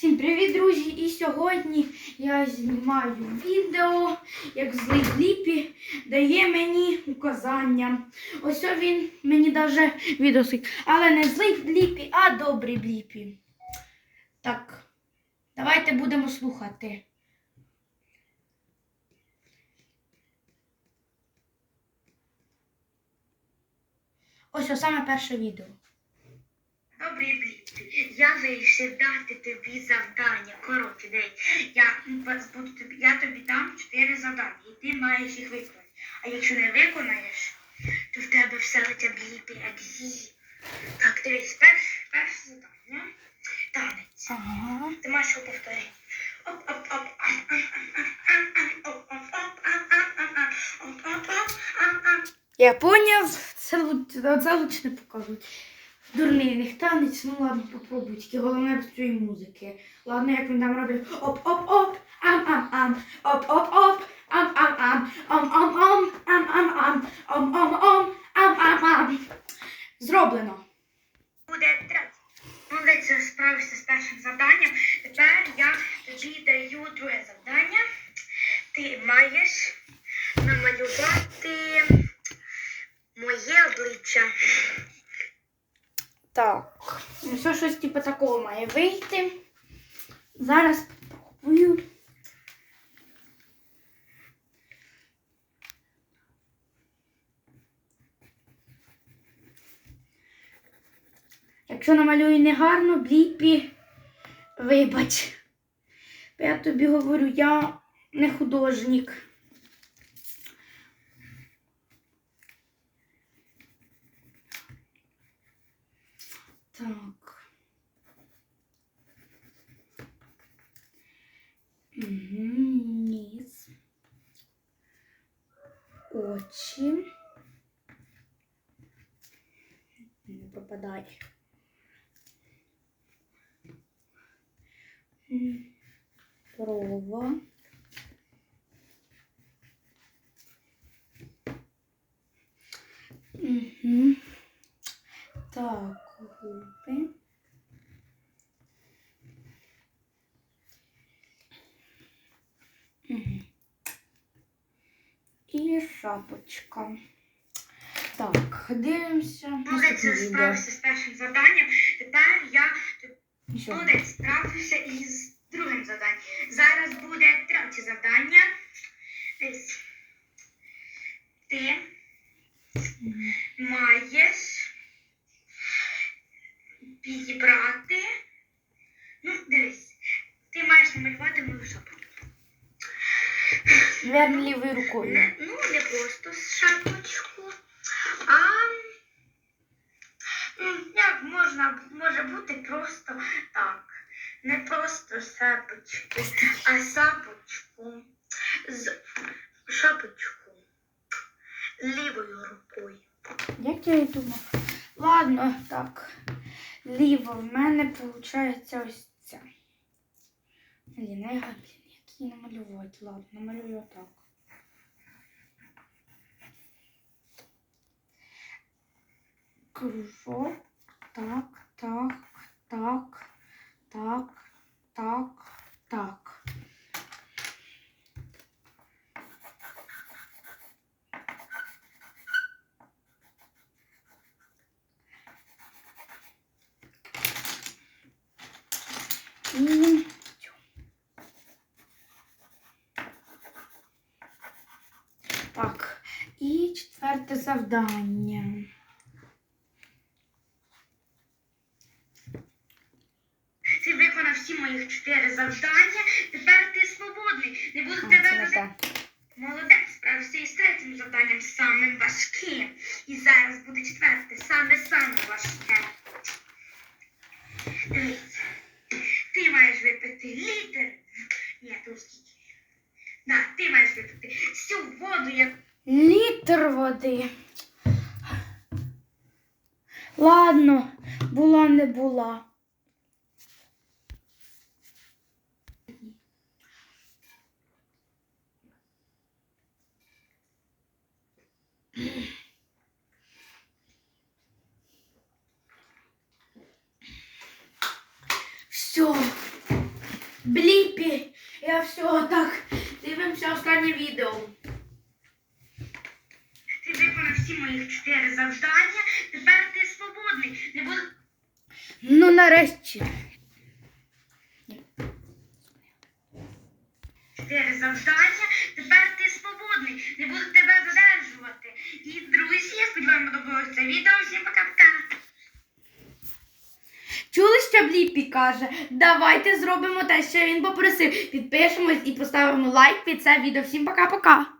Всім привіт, друзі! І сьогодні я знімаю відео, як злий Бліпі дає мені указання. Ось він мені даже відосик. Але не злий Бліпі, а добрий Бліпі. Так, давайте будемо слухати. Ось ось саме перше відео. Добрий Бліпі, я вирішив дати тобі завдання. Коротше, дивись, я буду тобі, я тобі дам чотири завдання, і ти маєш їх виконати. А якщо не виконаєш, то в тебе все лице Бліпі як зі. Так, дивись, перше, перше завдання. Танець. Ага. Ти маєш його повторити. Оп, оп, оп, ам, ам, ам, ам, ам, оп, оп, оп, ам, ам, ам, ам, оп, оп, оп, ам, ам. Я поняв, це, це лучше не показують. Дурний них танець, ну ладно, попробуй, тільки головне без цієї музики. Ладно, як він там робить оп-оп-оп, ам-ам-ам, оп-оп-оп, ам-ам-ам, ам-ам-ам, ам-ам-ам, ам-ам-ам, ам-ам-ам. Зроблено. буде третє. Молодець, справився з першим завданням. Тепер я тобі даю друге завдання. Ти маєш намалювати моє обличчя. Так. Ну, все щось типу такого має вийти. Зараз спробую. Якщо намалюю негарно, бліпі, вибач. Я тобі говорю, я не художник. Так. Угу, ніс. Очі. Не попадає. М, Брова. Угу. Так, Губи. І шапочка. Так, дивимося. Молодець, справився з першим завданням. Тепер я молодець, справився із другим завданням. Зараз буде третє завдання. Десь. Ти Мгм. маєш підібрати. Ну, дивись, ти маєш намалювати мою шапочку. Верно, лівою рукою. Не, ну, не просто шапочку, а м, як можна може бути просто так. Не просто шапочку, а шапочку з шапочку лівою рукою. Як я і думав. Ладно, так. Ліво в мене виходить ось ця. Блін, я, блін, як її намалювати? Ладно, намалюю отак. Кружок. Так, так, так, так, так. І так. І четверте завдання. Ти виконав всі моїх чотири завдання. Тепер ти свободний. Не буду А, тебе те. Молодець, справився із третім завданням самим важким. І зараз буде четверте, саме саме важке. Дивись, ти маєш випити літр. Ні, ти скільки? Да, ти маєш випити всю воду, як Літр води. Ладно, була не була. Все. Бліпі. Я все так. Дивимося останнє відео. Ти виконав всі моїх чотири завдання, тепер ти свободний. Не буду Ну, нарешті. чотири завдання, тепер ти свободний. Не буду тебе задержувати. І друзі, я сподіваюся, вам подобалося це відео. Всім пока-пока. Чули, що Бліпі каже? Давайте зробимо те, що він попросив. Підпишемось і поставимо лайк під це відео. Всім пока-пока.